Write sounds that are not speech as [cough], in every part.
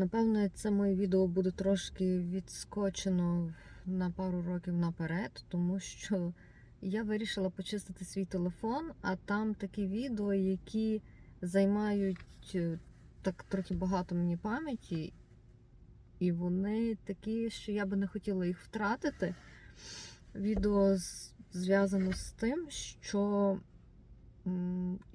Напевно, це моє відео буде трошки відскочено на пару років наперед, тому що я вирішила почистити свій телефон, а там такі відео, які займають е, так трохи багато мені пам'яті, і вони такі, що я би не хотіла їх втратити. Відео зв'язано з тим, що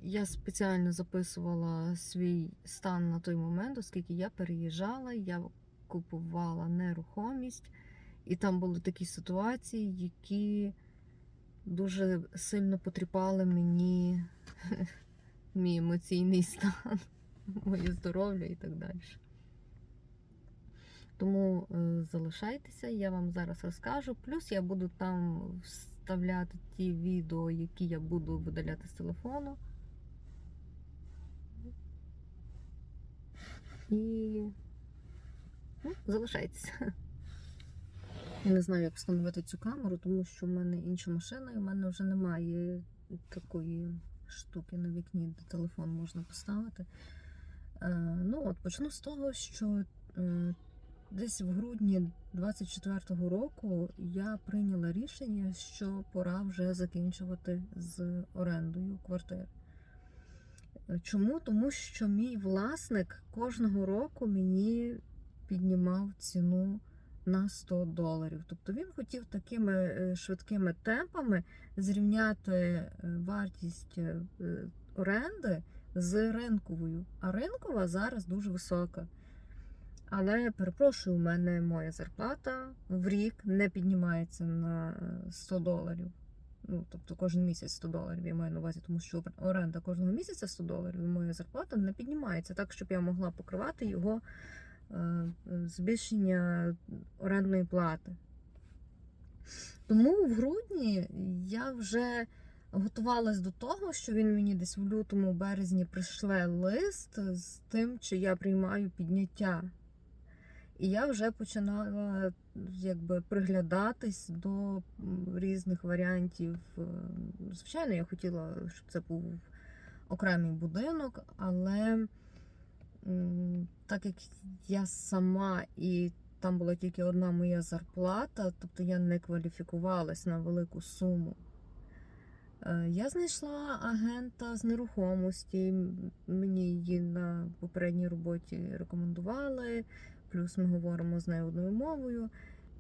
я спеціально записувала свій стан на той момент, оскільки я переїжджала, я купувала нерухомість, і там були такі ситуації, які дуже сильно потріпали мені [laughs] мій емоційний стан, [laughs] моє здоров'я і так далі. Тому е, залишайтеся, я вам зараз розкажу. Плюс я буду там вставляти ті відео, які я буду видаляти з телефону. І ну, залишайтеся. Я не знаю, як встановити цю камеру, тому що в мене інша машина, і в мене вже немає такої штуки на вікні, де телефон можна поставити. Е, ну от почну з того, що е, десь в грудні 24-го року я прийняла рішення, що пора вже закінчувати з орендою квартир. Чому? Тому що мій власник кожного року мені піднімав ціну на 100 доларів. Тобто він хотів такими е, швидкими темпами зрівняти е, вартість е, оренди з ринковою. А ринкова зараз дуже висока. Але перепрошую, у мене моя зарплата в рік не піднімається на е, 100 доларів. Ну, тобто кожен місяць 100 доларів я маю на увазі, тому що оренда кожного місяця 100 доларів, і моя зарплата не піднімається так, щоб я могла покривати його е, збільшення орендної плати. Тому в грудні я вже готувалась до того, що він мені десь в лютому березні прийшле лист з тим, чи я приймаю підняття. І я вже починала якби приглядатись до різних варіантів. Е, Звичайно, я хотіла, щоб це був окремий будинок, але так як я сама і там була тільки одна моя зарплата, тобто я не кваліфікувалась на велику суму. Е, Я знайшла агента з нерухомості. Мені її на попередній роботі рекомендували. Плюс ми говоримо з нею одною мовою.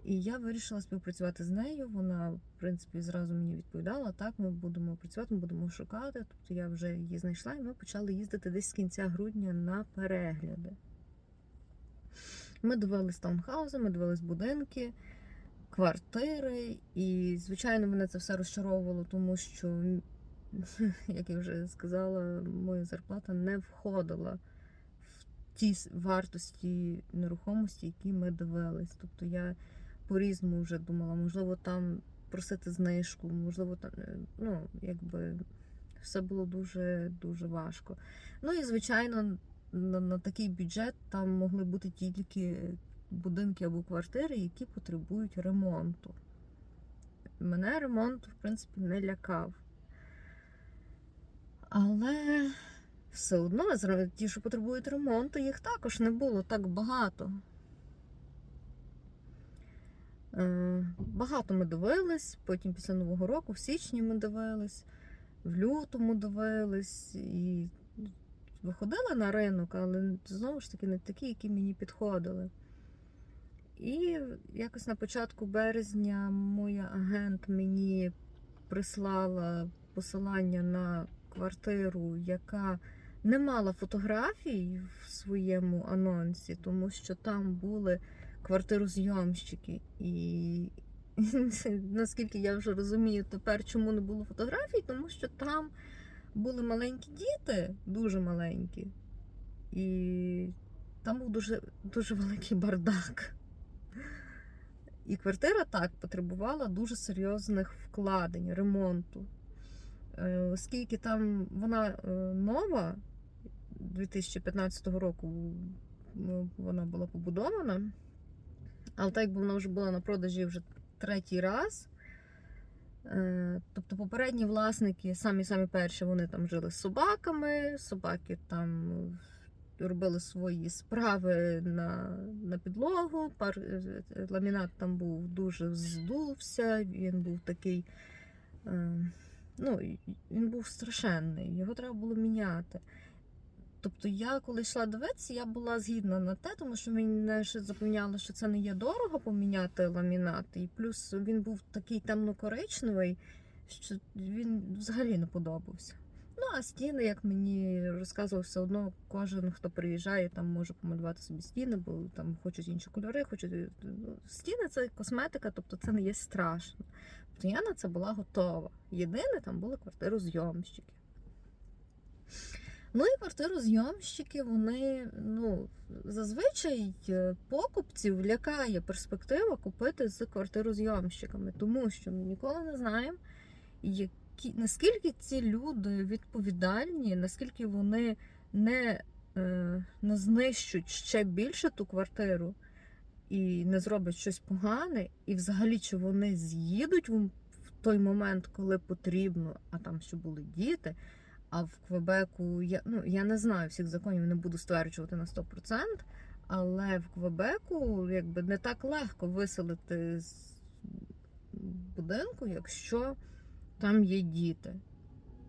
І я вирішила співпрацювати з нею. Вона, в принципі, зразу мені відповідала: так, ми будемо працювати, ми будемо шукати. Тобто я вже її знайшла, і ми почали їздити десь з кінця грудня на перегляди. Ми дивились таунхаузи, ми дивились будинки, квартири. І, звичайно, мене це все розчаровувало, тому що, [laughs] як я вже сказала, моя зарплата не входила ті вартості нерухомості, які ми дивились. Тобто я по-різному вже думала, можливо, там просити знижку, можливо, там, е, ну, якби все було дуже дуже важко. Ну і звичайно, на, на такий бюджет там могли бути тільки будинки або квартири, які потребують ремонту. Мене ремонт, в принципі, не лякав. Але все одно ті, що потребують ремонту, їх також не було так багато. Е, Багато ми дивились, потім після Нового року, в січні ми дивились, в лютому дивились і виходили на ринок, але знову ж таки не такі, які мені підходили. І якось на початку березня моя агент мені прислала посилання на квартиру, яка не мала фотографій в своєму анонсі, тому що там були квартирозйомщики. І [laughs] наскільки я вже розумію тепер, чому не було фотографій, тому що там були маленькі діти, дуже маленькі. І там був дуже, дуже великий бардак. І квартира так потребувала дуже серйозних вкладень, ремонту. Е, Оскільки там вона е, нова, 2015 року вона була побудована, але так якби вона вже була на продажі вже третій раз. Е, Тобто попередні власники, самі самі перші, вони там жили з собаками, собаки там робили свої справи на, на підлогу. Пар, е, е, ламінат там був дуже здувся, він був такий. Ну, він був страшенний, його треба було міняти. Тобто я, коли йшла дивитися, я була згідна на те, тому що мене ще запевняли, що це не є дорого поміняти ламінат. І плюс він був такий темно-коричневий, що він взагалі не подобався. Ну, а стіни, як мені розказував, все одно кожен, хто приїжджає, там може помалювати собі стіни, бо там хочуть інші кольори, хочуть. ну, Стіни це косметика, тобто це не є страшно. Тобто я на це була готова. Єдине, там були квартирозйомщики. Ну і квартирозйомщики, вони, ну, зазвичай е, покупців лякає перспектива купити з квартирозйомщиками, тому що ми ніколи не знаємо, які, наскільки ці люди відповідальні, наскільки вони не, е, не знищуть ще більше ту квартиру і не зроблять щось погане, і взагалі чи вони з'їдуть в той момент, коли потрібно, а там ще були діти. А в Квебеку я ну я не знаю всіх законів, не буду стверджувати на 100%, але в Квебеку якби не так легко виселити з будинку, якщо там є діти.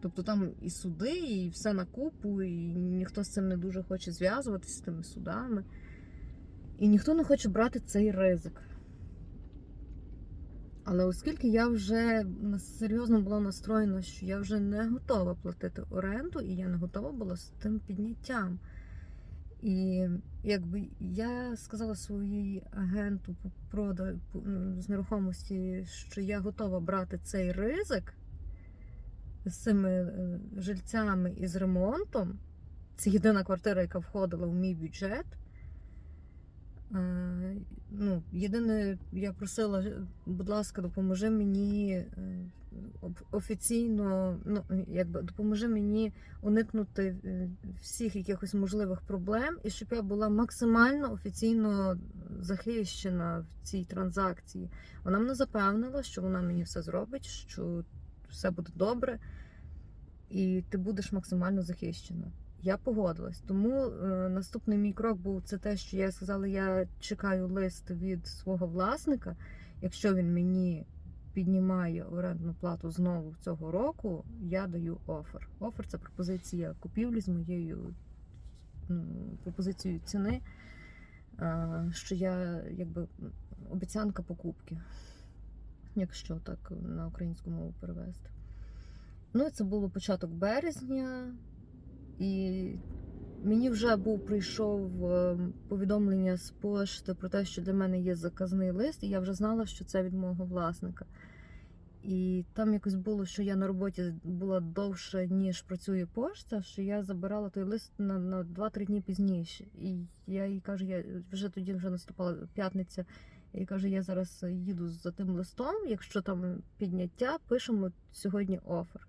Тобто там і суди, і все на купу, і ніхто з цим не дуже хоче зв'язуватися з тими судами. І ніхто не хоче брати цей ризик. Але оскільки я вже серйозно була настроєна, що я вже не готова платити оренду, і я не готова була з тим підняттям. І якби я сказала своїй агенту по прода- ну, з нерухомості, що я готова брати цей ризик з цими е, жильцями і з ремонтом. Це єдина квартира, яка входила в мій бюджет. Е, Ну, єдине, я просила, будь ласка, допоможи мені е, офіційно, ну, якби допоможи мені уникнути е, всіх якихось можливих проблем, і щоб я була максимально офіційно захищена в цій транзакції. Вона мене запевнила, що вона мені все зробить, що все буде добре, і ти будеш максимально захищена. Я погодилась. Тому е, наступний мій крок був це те, що я сказала, я чекаю лист від свого власника. Якщо він мені піднімає орендну плату знову цього року, я даю офер. Офер це пропозиція купівлі з моєю ну, пропозицією ціни, е, що я якби обіцянка покупки, якщо так на українську мову перевести. Ну, це було початок березня. І мені вже був прийшов е, повідомлення з пошти про те, що для мене є заказний лист, і я вже знала, що це від мого власника. І там якось було, що я на роботі була довше, ніж працює пошта, що я забирала той лист на, на 2-3 дні пізніше. І я їй кажу, я вже тоді вже наступала п'ятниця. Їй кажу, я зараз їду за тим листом. Якщо там підняття, пишемо сьогодні офер.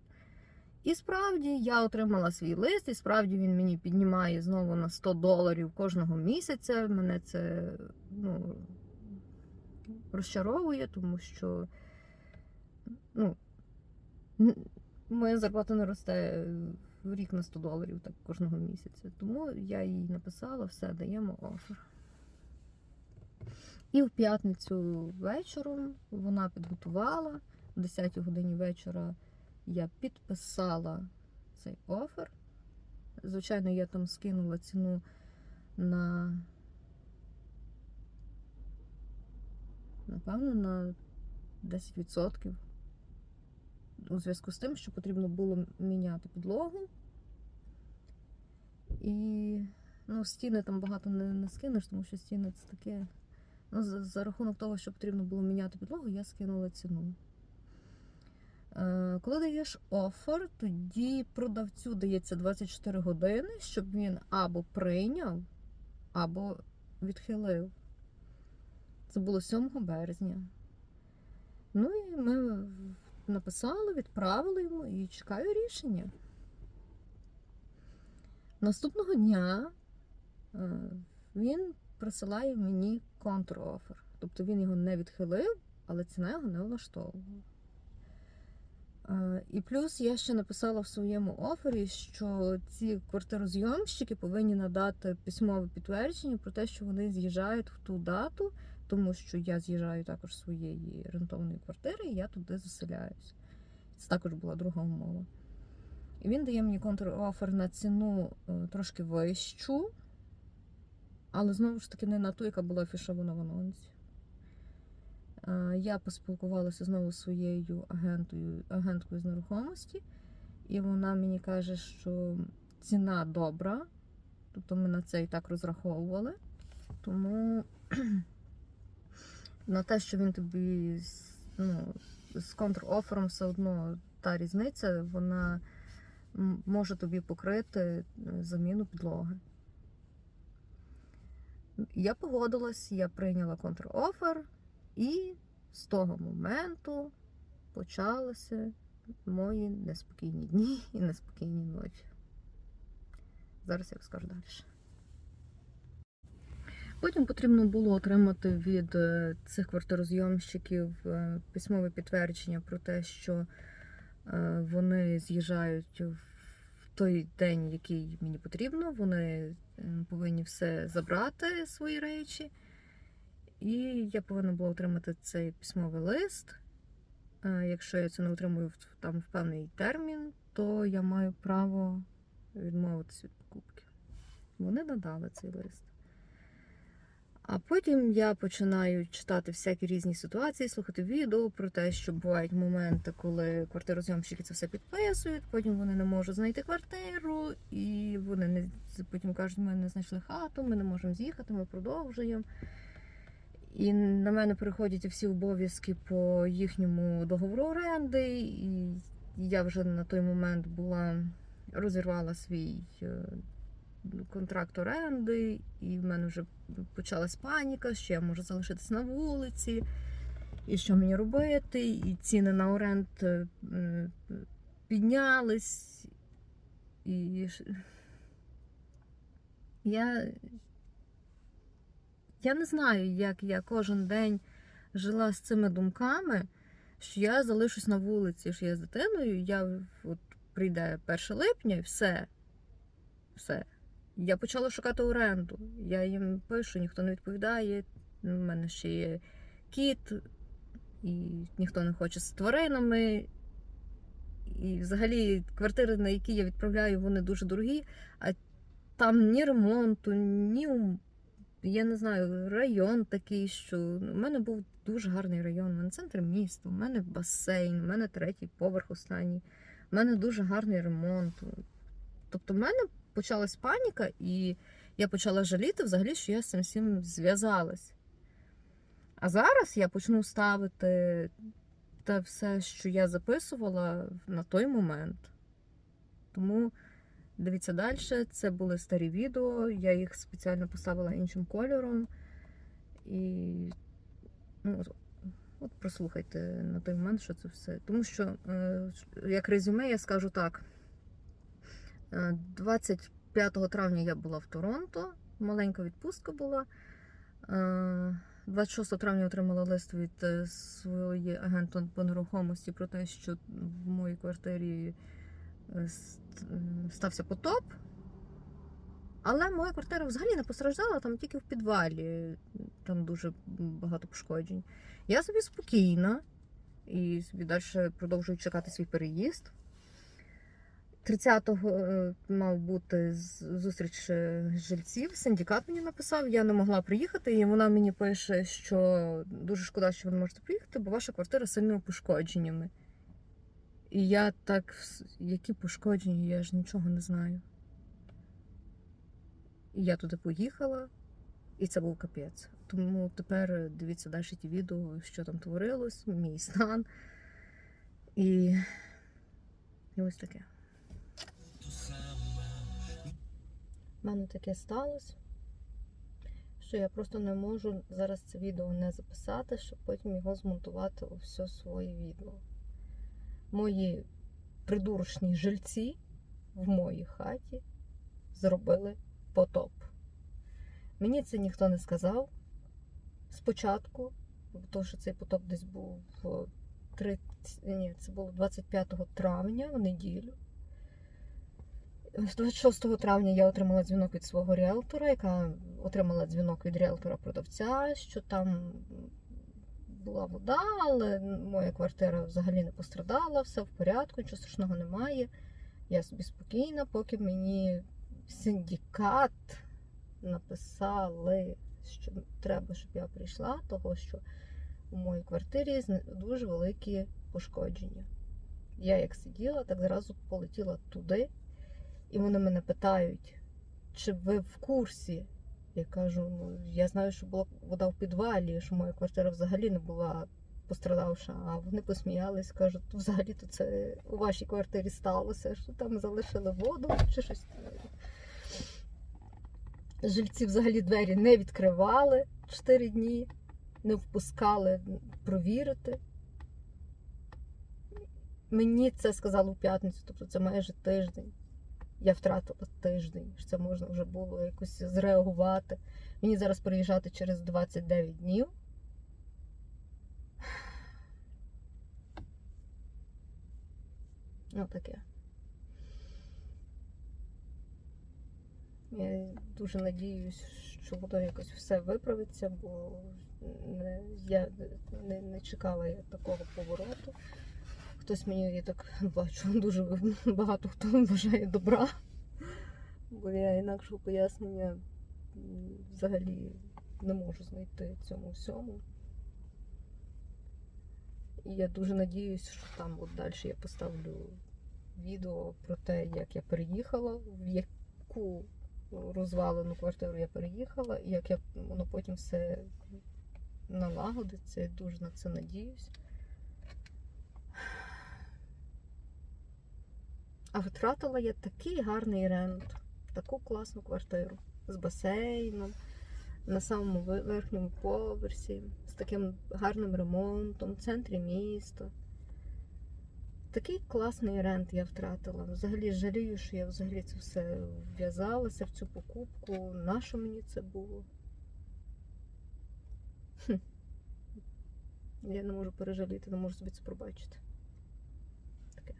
І справді я отримала свій лист, і справді він мені піднімає знову на 100 доларів кожного місяця. Мене це ну, розчаровує, тому що ну, моя зарплата не росте в рік на 100 доларів так кожного місяця. Тому я їй написала, все, даємо офер. І в п'ятницю вечором вона підготувала о 10 годині вечора я підписала цей офер. Звичайно, я там скинула ціну на, напевно, на 10%. У зв'язку з тим, що потрібно було міняти підлогу. І ну, стіни там багато не, не скинеш, тому що стіни це таке. Ну, за, за рахунок того, що потрібно було міняти підлогу, я скинула ціну. Е, Коли даєш офер, тоді продавцю дається 24 години, щоб він або прийняв, або відхилив. Це було 7 березня. Ну і ми написали, відправили йому і чекаю рішення. Наступного дня е, він присилає мені контрофер. Тобто він його не відхилив, але ціна його не влаштовувала. Е, І плюс я ще написала в своєму офері, що ці квартирозйомщики повинні надати письмове підтвердження про те, що вони з'їжджають в ту дату, тому що я з'їжджаю також з своєї рентованої квартири, і я туди заселяюсь. Це також була друга умова. І він дає мені контр-офер на ціну е, трошки вищу, але знову ж таки не на ту, яка була афішована в анонсі. Я поспілкувалася знову зі своєю агентою, агенткою з нерухомості, і вона мені каже, що ціна добра, тобто ми на це і так розраховували. Тому [clears throat] на те, що він тобі з- ну, з контр-офером все одно та різниця, вона може тобі покрити е, заміну підлоги. Я погодилась, я прийняла контр-офер, і з того моменту почалися мої неспокійні дні [laughs] і неспокійні ночі. Зараз я розкажу далі. Потім потрібно було отримати від е, цих квартирозйомщиків е, письмове підтвердження про те, що е, вони з'їжджають в той день, який мені потрібно. Вони повинні все забрати свої речі. І я повинна була отримати цей письмовий лист. Е, Якщо я це не отримую там в певний термін, то я маю право відмовитися від покупки. Вони надали цей лист. А потім я починаю читати всякі різні ситуації, слухати відео про те, що бувають моменти, коли квартирозйомщики це все підписують, потім вони не можуть знайти квартиру, і вони не потім кажуть, ми не знайшли хату, ми не можемо з'їхати, ми продовжуємо. І на мене переходять всі обов'язки по їхньому договору оренди, і я вже на той момент була розірвала свій е, контракт оренди, і в мене вже почалась паніка, що я можу залишитись на вулиці, і що мені робити, і ціни на оренд е, піднялись. І я, я не знаю, як я кожен день жила з цими думками, що я залишусь на вулиці, що я з дитиною, я от прийде 1 липня і все. Все. Я почала шукати оренду. Я їм пишу, ніхто не відповідає. У мене ще є кіт, і ніхто не хоче з тваринами. І взагалі квартири, на які я відправляю, вони дуже дорогі, а там ні ремонту, ні я не знаю, район такий, що у мене був дуже гарний район. У мене центр міста, у мене басейн, у мене третій поверх останній, у мене дуже гарний ремонт. Тобто, в мене почалась паніка, і я почала жаліти взагалі, що я з цим всім зв'язалась. А зараз я почну ставити те все, що я записувала на той момент. Тому дивіться далі. Це були старі відео, я їх спеціально поставила іншим кольором. І ну, от, прослухайте на той момент, що це все. Тому що, е, як резюме, я скажу так. Е, 25 травня я була в Торонто, маленька відпустка була. Е, 26 травня отримала лист від е, своєї агента по нерухомості про те, що в моїй квартирі е, стався потоп. Але моя квартира взагалі не постраждала, там тільки в підвалі, там дуже багато пошкоджень. Я собі спокійна і собі далі продовжую чекати свій переїзд. 30-го е, мав бути зустріч е, жильців. Синдикат мені написав, я не могла приїхати, і вона мені пише, що дуже шкода, що ви не можете приїхати, бо ваша квартира сильними пошкодженнями. І я так, які пошкодження, я ж нічого не знаю. І я туди поїхала, і це був капець. Тому тепер дивіться далі ті відео, що там творилось, мій стан. І, і ось таке. У мене таке сталося, що я просто не можу зараз це відео не записати, щоб потім його змонтувати у все своє відео. Мої придурочні жильці в моїй хаті зробили потоп. Мені це ніхто не сказав спочатку, тому що цей потоп десь був 30, ні, це було 25 травня в неділю. 26 травня я отримала дзвінок від свого ріелтора, яка отримала дзвінок від ріелтора-продавця, що там була вода, але моя квартира взагалі не пострадала, все в порядку, нічого страшного немає. Я собі спокійна, поки мені синдикат написали, що треба, щоб я прийшла, того що у моїй квартирі дуже великі пошкодження. Я як сиділа, так зразу полетіла туди, і вони мене питають, чи ви в курсі? Я кажу, ну я знаю, що була вода в підвалі, що моя квартира взагалі не була пострадавша. А вони посміялись, кажуть, взагалі то це у вашій квартирі сталося, що там залишили воду чи щось. Жильці взагалі двері не відкривали 4 дні, не впускали провірити. Мені це сказали у п'ятницю, тобто це майже тиждень. Я втратила тиждень, що це можна вже було якось зреагувати. Мені зараз приїжджати через 29 днів. Ну таке. Я дуже надіюсь, що воно якось все виправиться, бо не, я не, не чекала я такого повороту. Хтось мені я так [laughs] бачу, [laughs] дуже багато хто бажає добра, бо я інакшого пояснення взагалі не можу знайти цьому всьому. І я дуже надіюсь, що там от далі я поставлю відео про те, як я переїхала, в яку розвалену квартиру я переїхала, і як я, воно потім все налагодиться. Я дуже на це надіюсь. А втратила я такий гарний рент, таку класну квартиру з басейном на самому верхньому поверсі, з таким гарним ремонтом, в центрі міста. Такий класний рент я втратила. Взагалі жалію, що я взагалі це все вв'язалася в цю покупку. Нащо мені це було? Хм. Я не можу пережаліти, не можу собі це пробачити. Таке.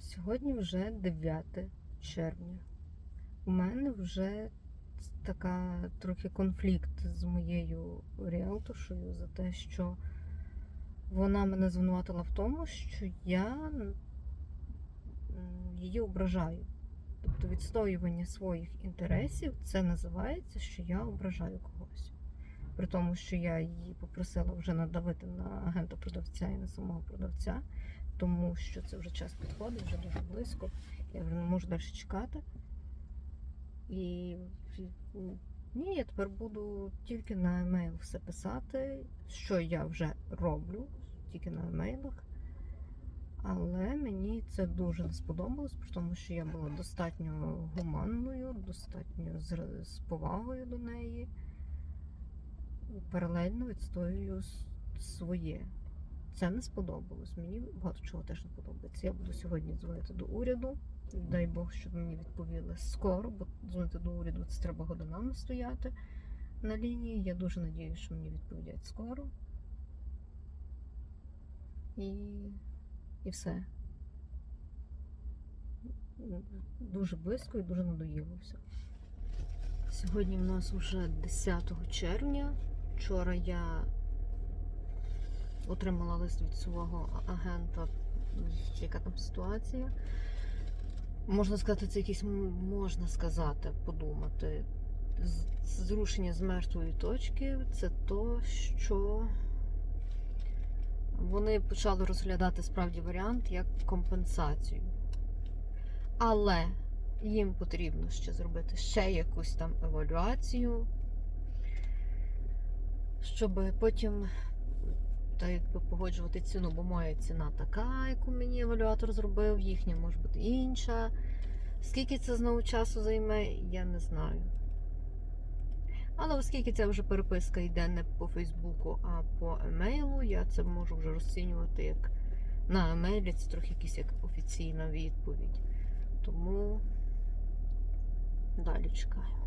Сьогодні вже 9 червня. У мене вже така трохи конфлікт з моєю ріелторшою за те, що вона мене звинуватила в тому, що я її ображаю. Тобто відстоювання своїх інтересів це називається, що я ображаю когось. При тому, що я її попросила вже надавити на агента продавця і на самого продавця тому що це вже час підходить, вже дуже близько. Я вже не можу далі чекати. І ні, я тепер буду тільки на емейл все писати, що я вже роблю, тільки на емейлах. Але мені це дуже не сподобалось, тому що я була достатньо гуманною, достатньо з повагою до неї. Паралельно відстоюю своє. Це не сподобалось. Мені багато чого теж не подобається. Я буду сьогодні дзвонити до уряду. Дай Бог, щоб мені відповіли скоро, бо дзвонити до уряду це треба годинами стояти на лінії. Я дуже надіюся, що мені відповідять скоро. І, і все. Дуже близько і дуже надоїло все. Сьогодні в нас вже 10 червня. Вчора я отримала лист від свого агента, яка там ситуація. Можна сказати, це якісь можна сказати, подумати. Зрушення з мертвої точки це то, що вони почали розглядати справді варіант як компенсацію. Але їм потрібно ще зробити ще якусь там евалюацію, щоб потім та якби погоджувати ціну, бо моя ціна така, яку мені евалюатор зробив, їхня може бути інша. Скільки це знову часу займе, я не знаю. Але оскільки ця вже переписка йде не по Фейсбуку, а по емейлу, я це можу вже розцінювати як на емейлі, це трохи якась як офіційна відповідь. Тому далі чекаю.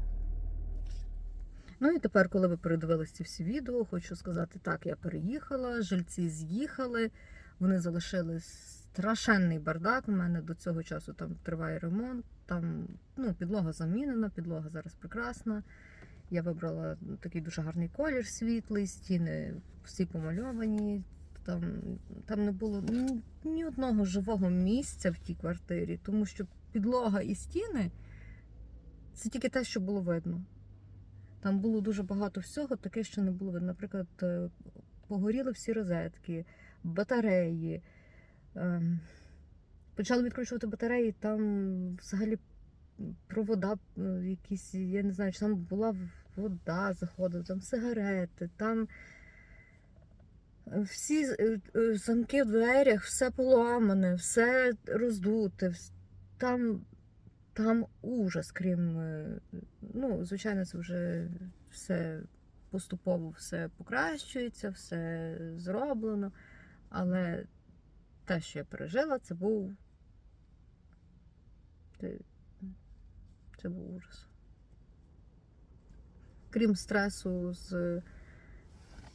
Ну і тепер, коли ви передивилися ці всі відео, хочу сказати, так, я переїхала, жильці з'їхали, вони залишили страшенний бардак. У мене до цього часу там триває ремонт, там ну, підлога замінена, підлога зараз прекрасна. Я вибрала такий дуже гарний колір світлий, стіни всі помальовані. Там, там не було ні, ні одного живого місця в тій квартирі, тому що підлога і стіни це тільки те, що було видно. Там було дуже багато всього, таке, що не було. Наприклад, е, погоріли всі розетки, батареї. Ем, Почали відкручувати батареї, там взагалі провода е, якісь, я не знаю, чи там була вода заходила, там сигарети, там всі е, е, замки в дверях, все поламане, все роздуте, там, там ужас, крім, е, ну, звичайно, це вже все поступово все покращується, все зроблено. Але те, що я пережила, це був. Це, був ужас. Крім стресу з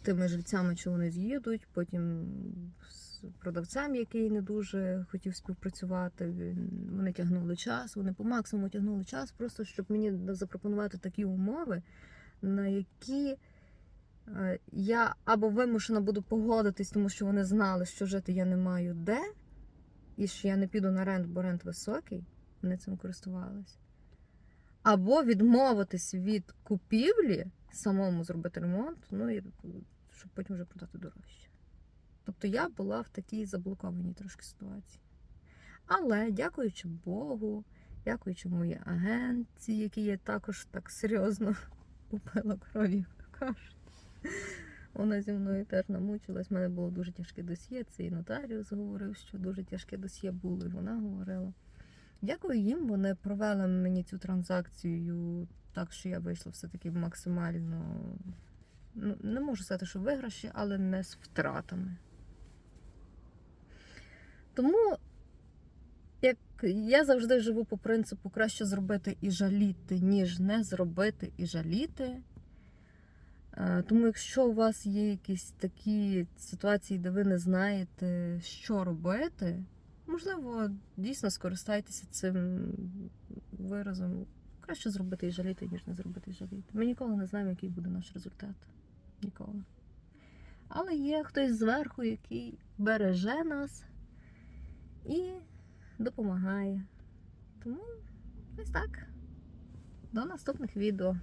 тими жильцями, що вони з'їдуть, потім продавцем, який не дуже хотів співпрацювати. Вони тягнули час, вони по максимуму тягнули час, просто щоб мені запропонувати такі умови, на які е, я або вимушена буду погодитись, тому що вони знали, що жити я не маю де, і що я не піду на рент, бо рент високий, вони цим користувалися. Або відмовитись від купівлі, самому зробити ремонт, ну і щоб потім вже продати дорожче. Тобто я була в такій заблокованій трошки ситуації. Але дякуючи Богу, дякуючи моїй агентці, якій я також так серйозно [laughs] купила крові, кажуть. Вона зі мною теж намучилась. У мене було дуже тяжке досьє. Це і нотаріус говорив, що дуже тяжке досьє було, і вона говорила. Дякую їм, вони провели мені цю транзакцію так, що я вийшла все-таки максимально. Ну, не можу сказати, що виграші, але не з втратами. Тому як я завжди живу по принципу краще зробити і жаліти, ніж не зробити і жаліти. Е, Тому, якщо у вас є якісь такі ситуації, де ви не знаєте, що робити, можливо, дійсно скористайтеся цим виразом. Краще зробити і жаліти, ніж не зробити і жаліти. Ми ніколи не знаємо, який буде наш результат. Ніколи. Але є хтось зверху, який береже нас і допомагає. Тому ось так. До наступних відео.